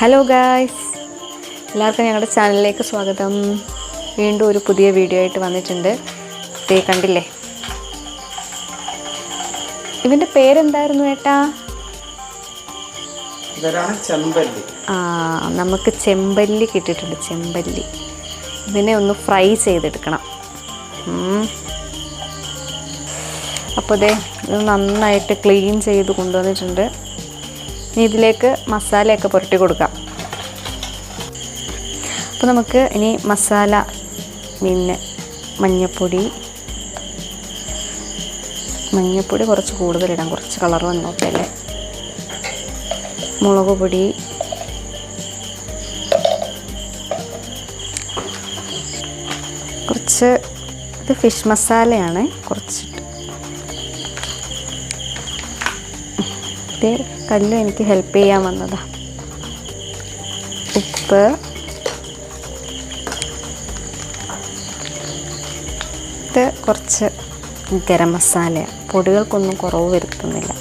Hello guys എല്ലാവർക്കും ഞങ്ങളുടെ ചാനലിലേക്ക് സ്വാഗതം. വീണ്ടും ഒരു പുതിയ വീഡിയോ ആയിട്ട് വന്നിട്ടുണ്ട്. തേ കണ്ടില്ലേ? ഇവന്റെ പേരെന്തായിരുന്നു ഏട്ടാ? ചെമ്പല്ലി. ആ നമുക്ക് ചെമ്പല്ലി കിട്ടിയിട്ടുണ്ട് ചെമ്പല്ലി. ഇവനെ ഒന്ന് ഫ്രൈ ചെയ്തെടുക്കണം. അപ്പോൾ ദേ ഇത് നന്നായിട്ട് ക്ലീൻ ചെയ്ത് കൊണ്ടുവന്നിട്ടുണ്ട്. ഇനി ഇതിലേക്ക് മസാലയൊക്കെ പുരട്ടി കൊടുക്കാം. അപ്പോൾ നമുക്ക് ഇനി മസാല പിന്നെ മഞ്ഞൾപ്പൊടി മഞ്ഞൾപ്പൊടി കുറച്ച് കൂടുതലിടാം കുറച്ച് കളർ വന്നോട്ടെ അല്ലേ? മുളക് പൊടി. കുറച്ച് ഇത് ഫിഷ് മസാലയാണ്. കുറച്ചിട്ട് ഇത് കല്ല് എനിക്ക് ഹെൽപ്പ് ചെയ്യാൻ വന്നതാണ് ഉപ്പ്. ഇത് കുറച്ച് ഗരം മസാല പൊടികൾക്കൊന്നും കുറവ് വരുത്തുന്നില്ല.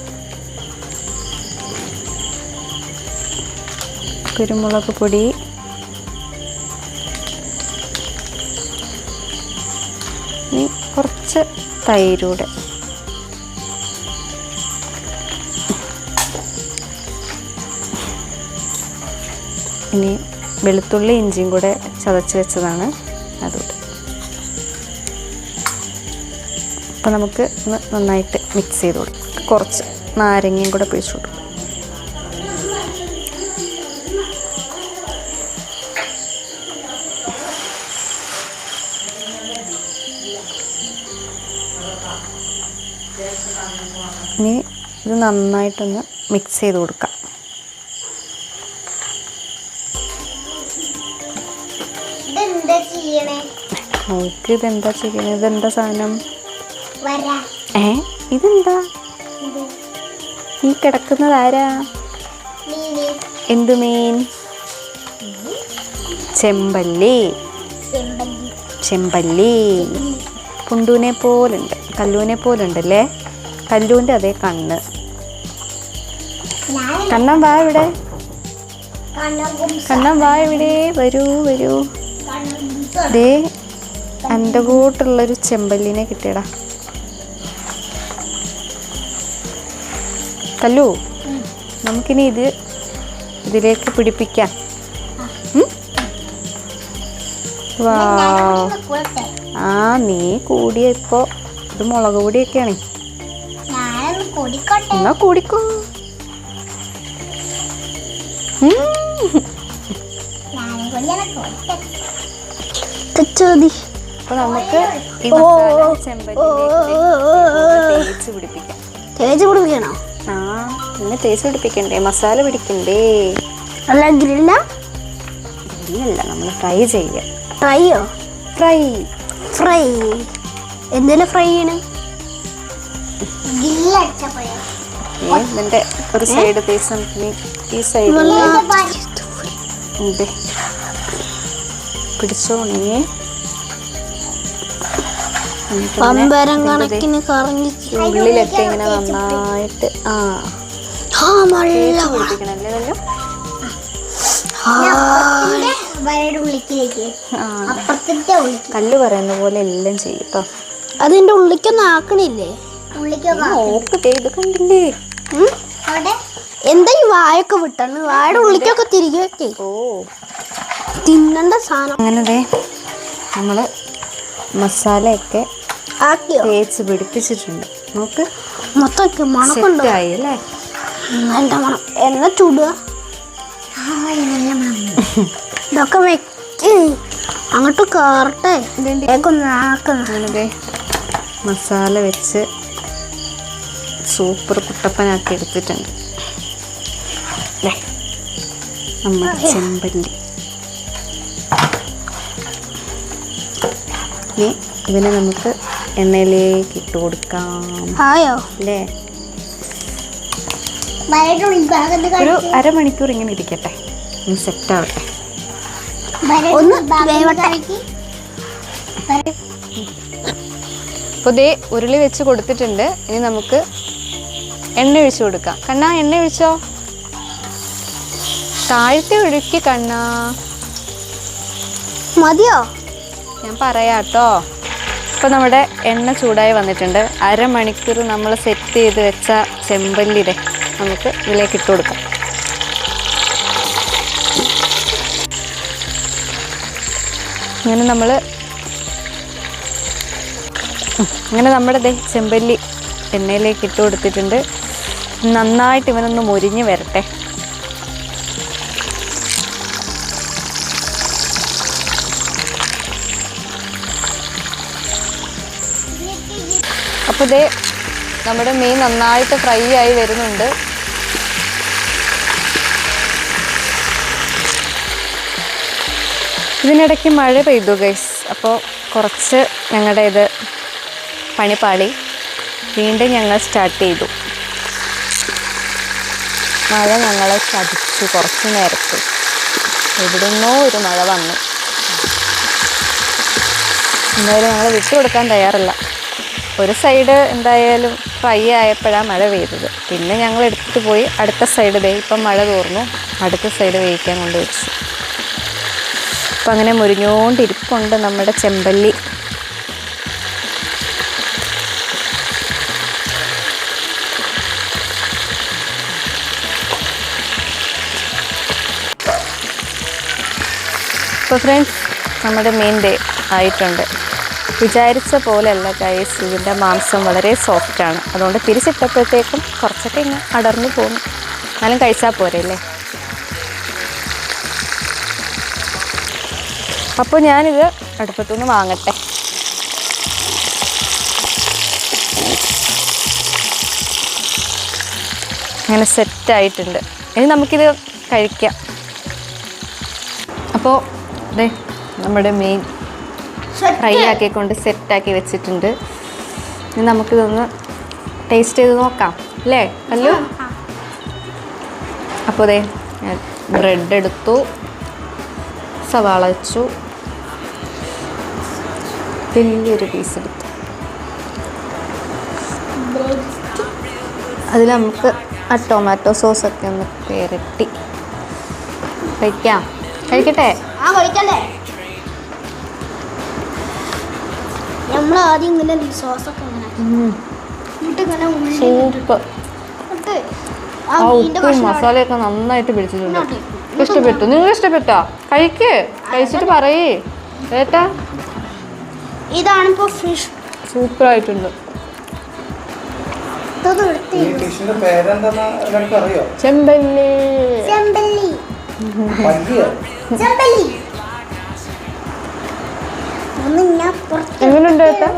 കുരുമുളക് പൊടി. ഇനി കുറച്ച് തൈരൂടെ. ഇനി വെളുത്തുള്ളി ഇഞ്ചിയും കൂടെ ചതച്ച് വെച്ചതാണ്. അപ്പോൾ നമുക്ക് ഒന്ന് നന്നായിട്ട് മിക്സ് ചെയ്ത് കൊടുക്കാം കുറച്ച് നാരങ്ങയും കൂടെ പിഴിച്ചു കൊടുക്കും. ഇനി ഇത് നന്നായിട്ടൊന്ന് മിക്സ് ചെയ്ത് കൊടുക്കാം. ചെയ്യണേ? നോക്ക് ഇതെന്താ ചെയ്യുന്നത് ഇതെന്താ സാധനം? ഏ? ഇതെന്താ? ഈ കിടക്കുന്നത് ആരാ? എന്തു മീൻ? ചെമ്പല്ലി. ചെമ്പല്ലി. പുണ്ടൂനെ പോലുണ്ട്. കല്ലൂനെ പോലുണ്ടല്ലേ? കല്ലൂന്റെ അതേ കണ്ണ്. കണ്ണം വാ ഇവിടെ. കണ്ണം വാ ഇവിടെ. വരൂ വരൂ. ദേ എന്റെ കൂട്ടുള്ളൊരു ചെമ്പല്ലിനെ കിട്ടിയടാ. കല്ലു നമുക്കിനി ഇത് ഇതിലേക്ക് പിടിപ്പിക്കാം. വാ. ആ നീ കൂടിയ ഇപ്പോ ഇത് മുളക് പൊടിയൊക്കെയാണ്. എന്നാ കൂടിക്കോ. കൂടട്ടെ അപ്പൊ നമുക്ക് ഈ മസാല ചെമ്പല്ലിയിലേക്ക് തേച്ച് പിടിപ്പിക്കാം. തേച്ച് പിടിപ്പിക്കണോ? ആ പിന്നെ തേച്ച് പിടിപ്പിക്കണ്ടേ? മസാല പിടിക്കണ്ടേ? അല്ല ഗ്രില്ല? ഇല്ലല്ല നമ്മൾ ഫ്രൈ ചെയ്യുക ഫ്രൈയോ? Fry fry. എന്തെല്ലാം ഫ്രൈ ചെയ്യണം? ഒരു സൈഡ് ഈ സൈഡിൽ ഉണ്ട് ദേ കണക്കിന് കറങ്ങി ഉള്ളിലൊക്കെ ഇങ്ങനെ നന്നായിട്ട് ആ. കല്ല് പറയുന്ന പോലെ എല്ലാം ചെയ്യും കേട്ടോ അതിന്റെ ഉള്ളിക്കൊന്നും ആക്കണില്ലേ? നോക്ക് ദേ കണ്ടില്ലേ? അവിടെ? എന്താ ഈ വായൊക്കെ വിട്ടാണ് വായുടെ ഉള്ളിക്കൊക്കെ തിരികെ വെക്കേ. ഓ. തിന്നണ്ട സാധനം. അങ്ങനെ ദേ നമ്മൾ മസാലയൊക്കെ തേച്ച് പിടിപ്പിച്ചിട്ടുണ്ട്. നോക്ക്. മൊത്തം മണക്കുണ്ടോ? സെറ്റായി അല്ലേ? മണം. ചൂടുക ഇതൊക്കെ വെക്ക് അങ്ങോട്ട് കയറട്ടെ മസാല വെച്ച് സൂപ്പർ കുട്ടപ്പനാക്കി എടുത്തിട്ടുണ്ട്. നമ്മുടെ ചെമ്പല്ലി. ഇനി ഇതിനെ നമുക്ക് എണ്ണയിലേക്ക് ഇട്ട് കൊടുക്കാം. ആയോ? അല്ലേ ഒരു അരമണിക്കൂർ ഇങ്ങനെ ഇരിക്കട്ടെ. ഒന്ന് സെറ്റ് ആവട്ടെ. ഒന്ന് ദേ ഉരുളി വെച്ച് കൊടുത്തിട്ടുണ്ട്. ഇനി നമുക്ക് എണ്ണ ഒഴിച്ചു കൊടുക്കാം. കണ്ണാ എണ്ണ ഒഴിച്ചോ? താഴത്തെ ഒഴുക്കി കണ്ണാ. മതിയോ? ഞാൻ പറയാട്ടോ. ഇപ്പം നമ്മുടെ എണ്ണ ചൂടായി വന്നിട്ടുണ്ട്. അരമണിക്കൂർ നമ്മൾ സെറ്റ് ചെയ്ത് വെച്ച ചെമ്പല്ലിടെ നമുക്ക് ഇതിലേക്ക് ഇട്ട് കൊടുക്കാം. ഇങ്ങനെ നമ്മൾ അങ്ങനെ നമ്മുടെ ദേ ചെമ്പല്ലി എണ്ണയിലേക്ക് ഇട്ട് കൊടുത്തിട്ടുണ്ട്. നന്നായിട്ട് ഇവനൊന്ന് മുരിഞ്ഞ് വരട്ടെ. അപ്പോൾ ഇതേ നമ്മുടെ മീൻ നന്നായിട്ട് ഫ്രൈ ആയി വരുന്നുണ്ട്. ഇതിനിടയ്ക്ക് മഴ പെയ്തു ഗൈസ് അപ്പോൾ കുറച്ച് ഞങ്ങളുടെ ഇത് പണിപ്പാളി വീണ്ടും ഞങ്ങൾ സ്റ്റാർട്ട് ചെയ്തു. മഴ ഞങ്ങളെ ചതിച്ചു കുറച്ച് നേരത്തെ. എവിടുന്നോ ഒരു മഴ വന്നു. എന്തായാലും ഞങ്ങൾ വിട്ടുകൊടുക്കാൻ തയ്യാറല്ല. ഒരു സൈഡ് എന്തായാലും ഫ്രൈ ആയപ്പോഴാണ് മഴ പെയ്തത്. പിന്നെ ഞങ്ങൾ എടുത്തിട്ട് പോയി അടുത്ത സൈഡ് ദേ ഇപ്പം മഴ തോർന്നു. അടുത്ത സൈഡ് വേവിക്കാൻ കൊണ്ട് വെച്ചു. അപ്പം അങ്ങനെ മുരിഞ്ഞോണ്ടിരിപ്പുണ്ട് നമ്മുടെ ചെമ്പല്ലി. ഇപ്പോൾ ഫ്രണ്ട്സ് നമ്മുടെ മെയിൻ ഡേ ആയിട്ടുണ്ട്. വിചാരിച്ച പോലെയല്ല ഗൈസ് ഇതിന്റെ മാംസം വളരെ സോഫ്റ്റാണ് അതുകൊണ്ട് തിരിച്ചിട്ടപ്പോഴത്തേക്കും കുറച്ചൊക്കെ ഇങ്ങനെ അടർന്നു പോകും എന്നാലും കഴിച്ചാൽ പോരെ അല്ലേ? അപ്പോൾ ഞാനിത് അടുപ്പത്തുനിന്ന് വാങ്ങട്ടെ. അങ്ങനെ സെറ്റായിട്ടുണ്ട് ഇനി നമുക്കിത് കഴിക്കാം. അപ്പോൾ അതെ നമ്മുടെ മെയിൻ ഫ്രൈ ആക്കിക്കൊണ്ട് സെറ്റാക്കി വെച്ചിട്ടുണ്ട്. ഇനി നമുക്കിതൊന്ന് ടേസ്റ്റ് ചെയ്ത് നോക്കാം അല്ലേ അല്ലോ അപ്പോൾ അതെ ബ്രെഡ് എടുത്തു സവാള വെച്ചു. വലിയൊരു പീസ് എടുത്തു. അതിൽ നമുക്ക് ആ ടൊമാറ്റോ സോസൊക്കെ ഒന്ന് പെരട്ടി. കഴിക്കാം. കഴിക്കട്ടെ? ആ കഴിക്കല്ലേ നമ്മൾ ആദ്യം ഇങ്ങനെ സോസൊക്കെ ഇങ്ങനെ എന്നിട്ട് ഇങ്ങനെ സൂപ്പർ ആ ഉപ്പും മസാലയൊക്കെ നന്നായിട്ട് പിടിച്ചിട്ടുണ്ട്. ഇഷ്ടപ്പെട്ടു? നിങ്ങൾ ഇഷ്ടപ്പെട്ടോ? കഴിക്ക്. കഴിച്ചിട്ട് പറയേ. ഏട്ടാ? ഇതാണിപ്പോ ഫിഷ് സൂപ്പർ ആയിട്ടുണ്ട് ചെമ്പല്ലി. ചെമ്പല്ലി. പല്ലിയോ ചെമ്പല്ലി. ഒന്ന് ഞാൻ എങ്ങനെയുണ്ട് ഏട്ടാ?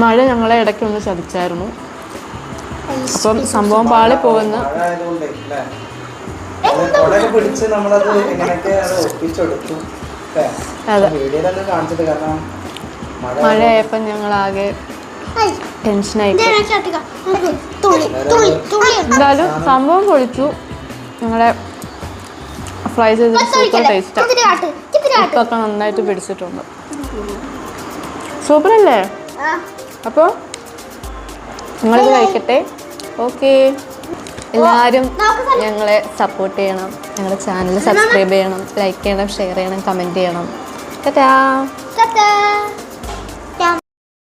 മഴ ഞങ്ങളെ ഇടയ്ക്ക് ഒന്ന് ചതിച്ചായിരുന്നു. അപ്പം സംഭവം പാളി പോകുന്ന അത് മഴയായപ്പം ഞങ്ങളാകെ ഐ, എന്തായാലും സംഭവം പൊളിച്ചു. ഞങ്ങളെ ഫ്രൈ ചെയ്ത് സൂപ്പർ ടേസ്റ്റ് ഇത്തിരി നന്നായിട്ട് പിടിച്ചിട്ടുണ്ട്. സൂപ്പറല്ലേ? ആ, അപ്പോൾ നിങ്ങളിത് കഴിക്കട്ടെ. ഓക്കെ. എല്ലാവരും ഞങ്ങളെ സപ്പോർട്ട് ചെയ്യണം. ഞങ്ങളുടെ ചാനൽ സബ്സ്ക്രൈബ് ചെയ്യണം. ലൈക്ക് ചെയ്യണം ഷെയർ ചെയ്യണം കമന്റ് ചെയ്യണം. ടാറ്റാ.